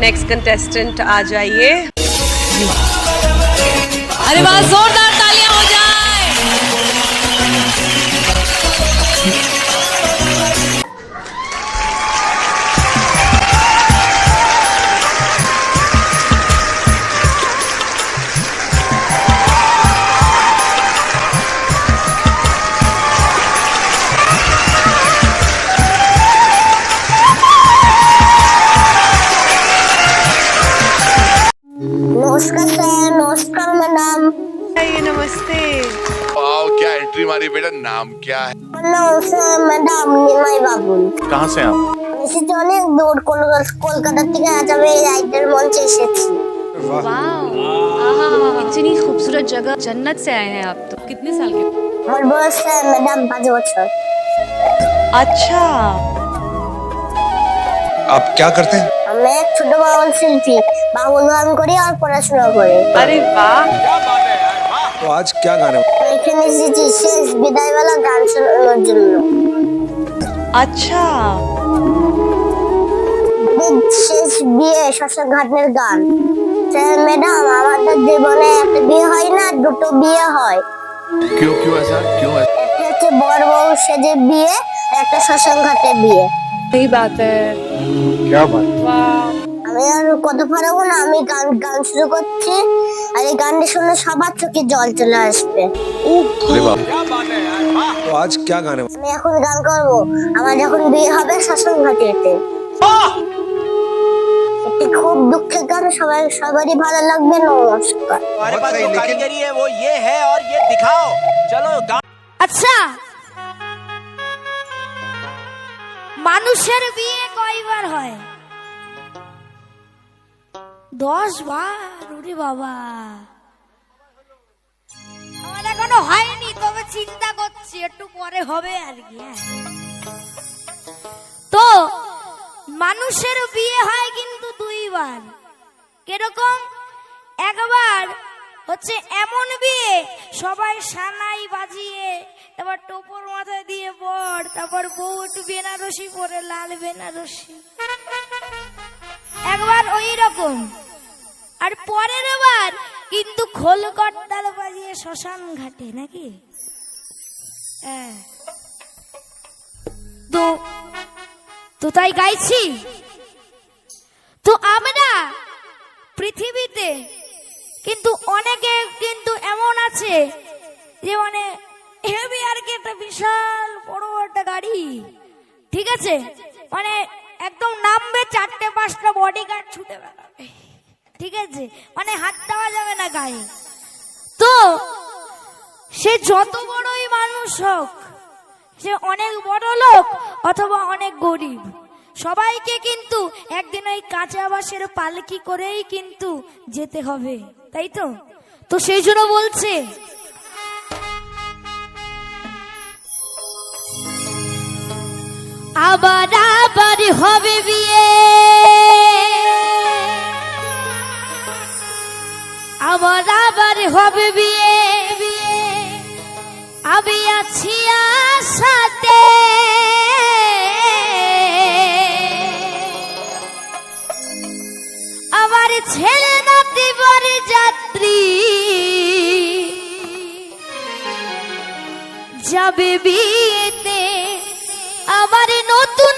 Next contestant आ जाइए। अरे वाह जोरदार तालियाँ हो जाए क्या एंट्री मारी बेटा नाम क्या है নমস্কার ম্যাডাম নিমাই বাবুল कहाँ से आप এসেছি অনেক দূর কলকাতা কলকাতা থেকে আজ আমি এই রাইডের মঞ্চে এসেছি इतनी खूबसूरत जगह जन्नत से आए हैं आप तो कितने साल के আমার বয়স স্যার ম্যাডাম পাঁচ বছর अच्छा आप क्या करते हैं আমি এক ছোট বাউল শিল্পী বাউল গান করি আর পড়াশোনা করি अरे वाह तो आज क्या गाने এখানে এসেছি শেষ বিদায়বেলা গান শোনানোর জন্য अच्छा ঈদ শেষ বিয়ে শ্মশান ঘাটের গান স্যার ম্যাডাম আমাদের জীবনে একটা বিয়ে হয় না দুটো বিয়ে হয় क्यों क्यों ऐसा क्यों ऐसा একটা হচ্ছে বর বউ সেজে বিয়ে আর একটা শ্মশান ঘাটে বিয়ে सही बात है क्या बात আমি আর কত পারবো না আমি গান গান শুরু করছি আর এই গানটা শুনে সবার চোখে জল চলে আসবে अरे बाप तो आज क्या गाने আমি এখন গান করব আমার যখন বিয়ে হবে শ্মশান ঘাটেতে একটি খুব দুঃখের গান সবাই সবারই ভালো লাগবে নমস্কার हमारे पास जो कारीगरी है वो ये है और ये दिखाओ चलो गा- আচ্ছা মানুষের বিয়ে কয়বার হয় দশ বার, ওরে বাবা। আমার এখনও হয়নি, তবে চিন্তা করছি, একটু পরে হবে আর কি হ্যাঁ। তো, মানুষের বিয়ে হয় কিন্তু দুইবার। কীরকম? একবার হচ্ছে এমন বিয়ে, সবাই সানাই বাজিয়ে, তারপর টোপর মাথায় দিয়ে বর, তারপর বউ একটু বেনারসি পরে লাল বেনারসি। একবার ওই রকম। আর পরের বার কিন্তু খোল করতাল বাজিয়ে শ্মশান ঘাটে, নাকি? হ্যাঁ। তো তো তাই গাইছি। তো আমরা পৃথিবীতে কিন্তু অনেকে কিন্তু এমন আছে যে মানে হেভি আর কি একটা বিশাল বড় একটা গাড়ি, ঠিক আছে? মানে একদম নামবে চারটে পাঁচটা বডি গার্ড ছুটে বেড়াবে। ঠিক আছে? মানে হাত দেওয়া যাবে না গায়ে। তো, সে যত বড়ই মানুষ হোক, সে অনেক বড় লোক অথবা অনেক গরিব, সবাইকে কিন্তু একদিন ওই কাঁচা বাসের পালকি করেই কিন্তু যেতে হবে, তাই তো? তো সেই জন্য বলছে, আবার আবার হবে বিয়ে। আবার আবার হবে বিয়ে আমি আছি সাথে আমার ছেলে নাতি বাড়ি যাত্রী। যাবে বিয়েতে আমার নতুন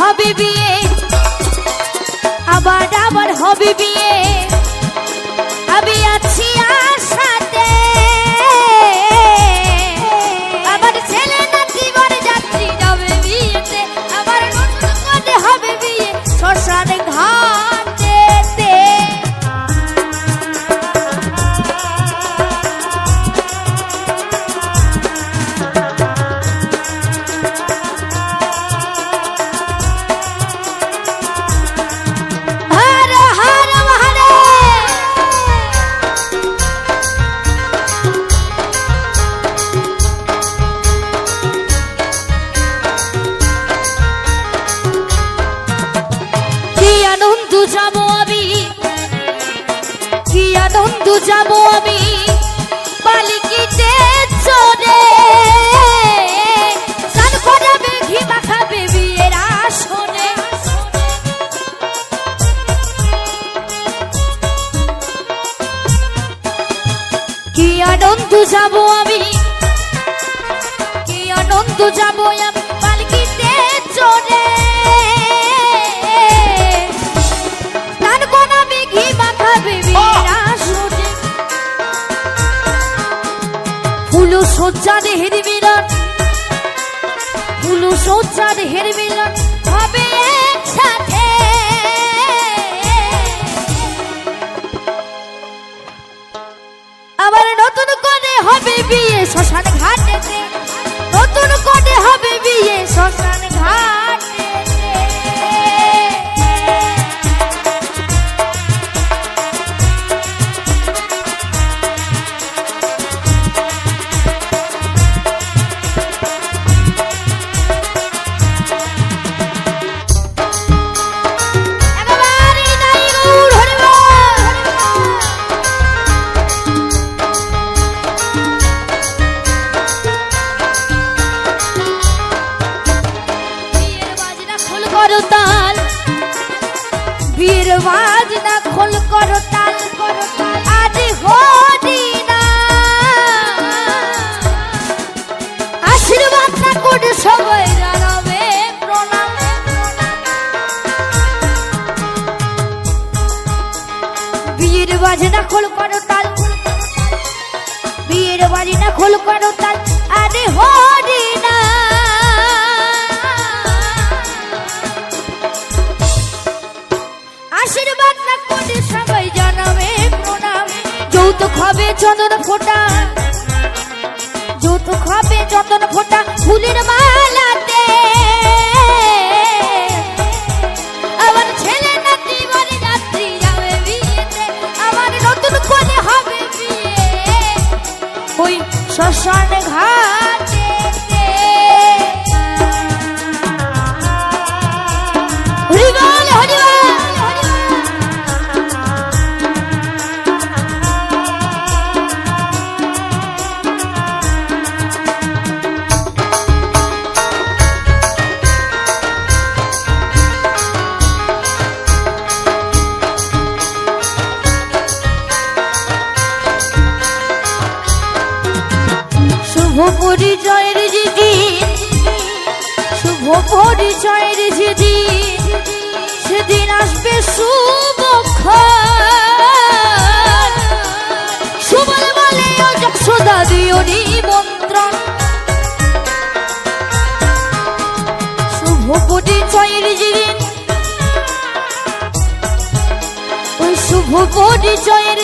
হবে বিয়ে। আবার আবার হবে বিয়ে। ফুল হেরি মিলন ফুল সজ্জা হেরি মিলন হবে একসাথে। আবার নতুন করে হবে বিয়ে শ্মশান ঘাটেতে, নতুন করে হবে বিয়ে শ্মশান বাজনা খোল করো তাল। বিয়ের খোল করো তাল। আরে হরি না। আশীর্বাদ না করে সবাই জানাবে প্রণাম। যৌতুক হবে চন্দন ফোটা। যৌতুক হবে চন্দন ফোটা। ফুলের মালাতে শ্মশান ঘাটে পরিচয়ের যেদিন, শুভ পরিচয়ের যেদিন, সেদিন আসবে শুভক্ষণ। সুবল বলে যক্ষদা দিও নিমন্ত্রণ। শুভ পরিচয়ের যেদিন, ওই শুভ পরিচয়ের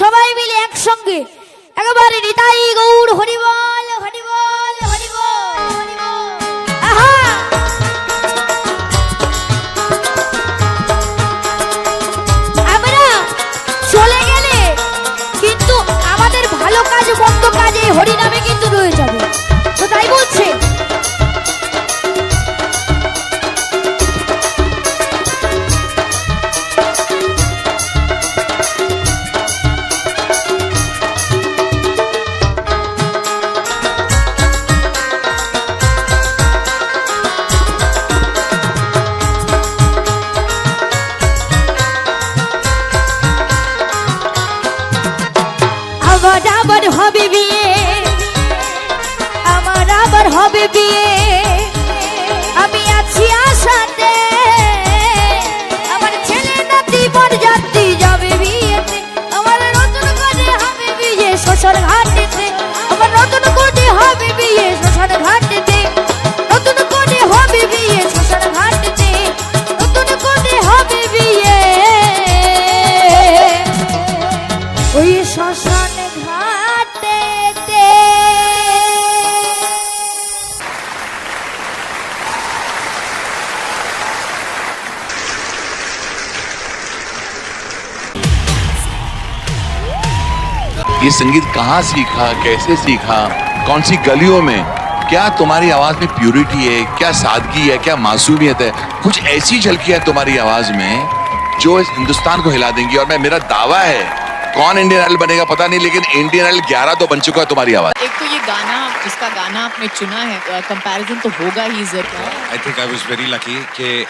সবাই মিলে একসঙ্গে। একেবারে নিতাই গৌড়, হরিবল হরিবল হরিবল আহা! আমরা চলে গেলে কিন্তু আমাদের ভালো কাজ, মন্দ কাজে হরিনামে কিন্তু রয়ে যাবে। হবে বিয়ে? আমার আবার হবে বিয়ে? ये संगीत कहाँ सीखा कैसे सीखा कौन सी गलियों में? क्या तुम्हारी आवाज़ में प्यूरिटी है? क्या सादगी है? क्या मासूमियत है? कुछ ऐसी झलकी है तुम्हारी आवाज़ में जो इस हिंदुस्तान को हिला देंगी। और मैं मेरा दावा है कौन इंडियन आइडल बनेगा पता नहीं लेकिन इंडियन आइडल 11 तो बन चुका है तुम्हारी आवाज़। एक तो ये गाना जिसका गाना आपने चुना है कंपैरिजन तो होगा ही ज़रूर। I think I was very lucky कि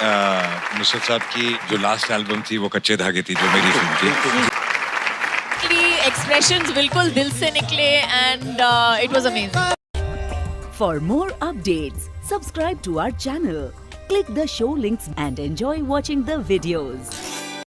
नुसरत साहब की जो लास्ट एल्बम थी वो कच्चे धागे थी जो मेरी फ़िल्म थी। expressions bilkul dil se nikle and uh, it was amazing. For more updates, subscribe to our channel, click the show links and enjoy watching the videos.